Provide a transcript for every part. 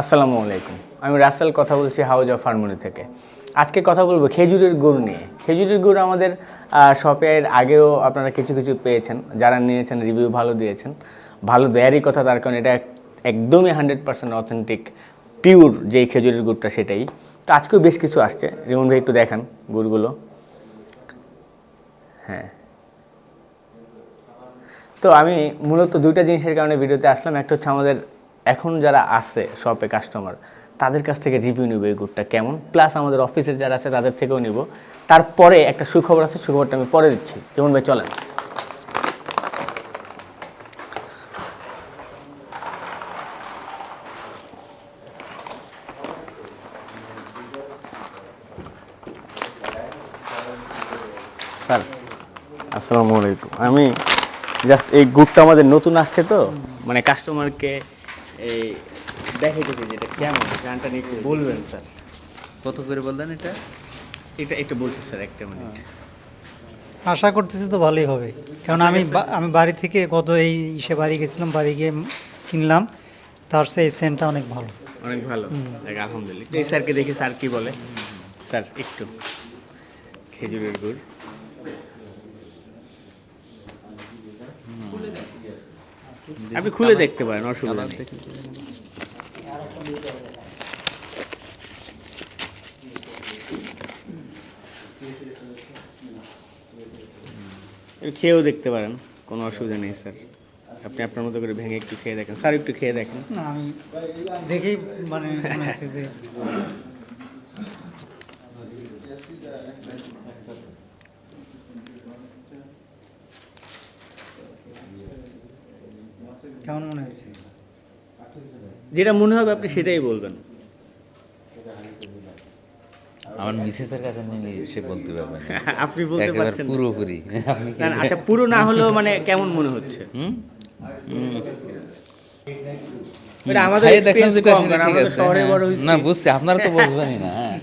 আসসালামু আলাইকুম। আমি রাসেল, কথা বলছি হাউজ অফ হারমোনি থেকে। আজকে কথা বলব খেজুরের গুড় নিয়ে। খেজুরের গুড় আমাদের শপের আগেও আপনারা কিছু কিছু পেয়েছেন। যারা নিয়েছেন, রিভিউ ভালো দিয়েছেন। ভালো দেয়ারই কথা, তার কারণ এটা একদমই হান্ড্রেড পার্সেন্ট অথেন্টিক, পিওর যেই খেজুরের গুড়টা সেটাই। তো আজকেও বেশ কিছু আসছে। রিমন ভাই একটু দেখান গুড়গুলো। হ্যাঁ। তো আমি মূলত দুইটা জিনিসের কারণে ভিডিওতে আসলাম। একটা হচ্ছে আমাদের এখন যারা আছে শপে কাস্টমার তাদের কাছ থেকে রিভিউ নিব এই গুড়টা কেমন? প্লাস আমাদের অফিসের যারা আছে, তাদের থেকেও নিব। তারপরে একটা সুখবর আছে, সুখবরটা আমি পরে দিচ্ছি। যেমন ভাই, চলেন। স্যার, আসসালামু আলাইকুম। আমি জাস্ট এই গুড়টা আমাদের নতুন আসছে তো? মানে কাস্টমারকে এই দেখাইতেছি যেটা কেমন গানটা নিয়ে একটু বলবেন স্যার। কত করে বললেন এটা? এটা একটু বলছি স্যার একটা মিনিট। আশা করতেছি তো ভালোই হবে। কারণ আমি আমি বাড়ি থেকে কত এই ইসে বাড়ি গেছিলাম বাড়ি গিয়ে কিনলাম। তার সে সেন্টটা অনেক ভালো। অনেক ভালো। আলহামদুলিল্লাহ। এই স্যারকে দেখি স্যার কি বলে? স্যার একটু খেজুরের গুড়। আপনি খুলে দেখতে পারেন অসুবিধা নেই। খেয়েও দেখতে পারেন কোনো অসুবিধা নেই স্যার। আপনি আপনার মতো করে ভেঙে একটু খেয়ে দেখেন। স্যার একটু খেয়ে দেখেন। না আমি দেখেই মানে মনে হচ্ছে যে কেমন মনে হচ্ছে যেটা মনে হবে আপনি সেটাই বলবেন। আমার মিসেসের কাছে নিলে সে বলতে পারবে আপনি বলতে পারছেন পুরোপুরি। আচ্ছা পুরো না হলেও মানে কেমন মনে হচ্ছে? আমাদের দেখলাম যেটা ঠিক আছে হ্যাঁ। বড় হইছি। না বুঝছি আপনারা তো বলবেনই না হ্যাঁ।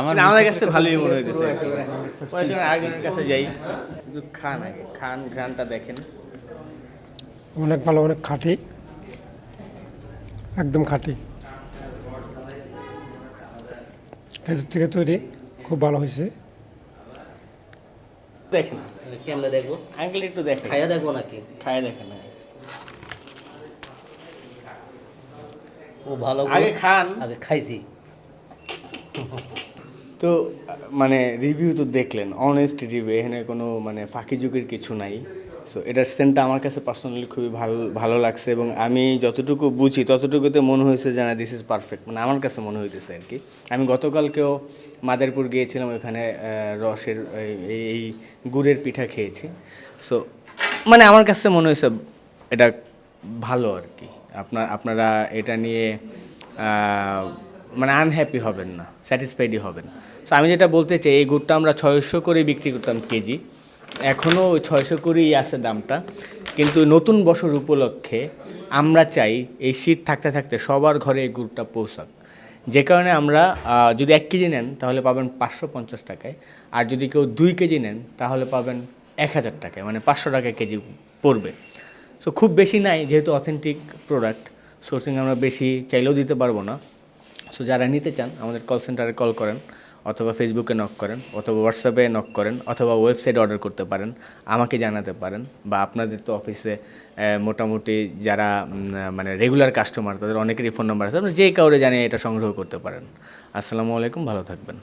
আমার আমাদের কাছে ভালোই মনে আরেকজনের কাছে যাই। খান আগে খান ঘ্রানটা দেখেন। অনেক ভালো অনেক খাঁটি। একদম খাঁটি। খেজুর থেকে তৈরি খুব ভালো হয়েছে। দেখেন। কেমনে দেখব? আঙ্কেল একটু দেখেন। খাইয়া দেখব নাকি? খায় দেখেন আগে। ও ভালো আগে খান। আগে খাইছি। তো মানে রিভিউ তো দেখলেন। অনেস্ট রিভিউ এখানে কোনো মানে ফাঁকি যুগের কিছু নাই। সো এটার সেন্টটা আমার কাছে পার্সোনালি খুবই ভালো ভালো লাগছে এবং আমি যতটুকু বুঝি, ততটুকুতে মনে হয়েছে যে না দিস ইজ পারফেক্ট মানে আমার কাছে মনে হইতেছে আর কি আমি গতকালকেও মাদারপুর গিয়েছিলাম, ওইখানে রসের এই- গুড়ের পিঠা খেয়েছি। সো মানে আমার কাছে মনে হয়েছে এটা ভালো আর কি আপনার, আপনারা এটা নিয়ে মানে আনহ্যাপি হবেন না স্যাটিসফাইডই হবেন। সো আমি যেটা বলতে চাই, এই গুড়টা আমরা ছয়শো করে বিক্রি করতাম কেজি। এখনও ছয়শো করেই আছে দামটা, কিন্তু নতুন বছর উপলক্ষে আমরা চাই এই শীত থাকতে থাকতে সবার ঘরে এই গুড়টা পৌঁছাক। যে কারণে আমরা যদি এক কেজি নেন তাহলে পাবেন পাঁচশো পঞ্চাশ টাকায়, আর যদি কেউ দুই কেজি নেন তাহলে পাবেন এক হাজার টাকায় মানে পাঁচশো টাকা কেজি পড়বে। সো খুব বেশি নাই, যেহেতু অথেন্টিক প্রোডাক্ট সোর্সিং আমরা বেশি চাইলেও দিতে পারব না। সো যারা নিতে চান, আমাদের কল সেন্টারে কল করেন। অথবা ফেসবুকে নক করেন, অথবা হোয়াটসঅ্যাপে নক করেন, অথবা ওয়েবসাইট অর্ডার করতে পারেন, আমাকে জানাতে পারেন বা আপনাদের তো অফিসে মোটামুটি যারা মানে রেগুলার কাস্টমার তাদের অনেকেরই ফোন নাম্বার আছে। আপনি যে কাউরে জানিয়ে এটা সংগ্রহ করতে পারেন। আসসালামু আলাইকুম, ভালো থাকবেন।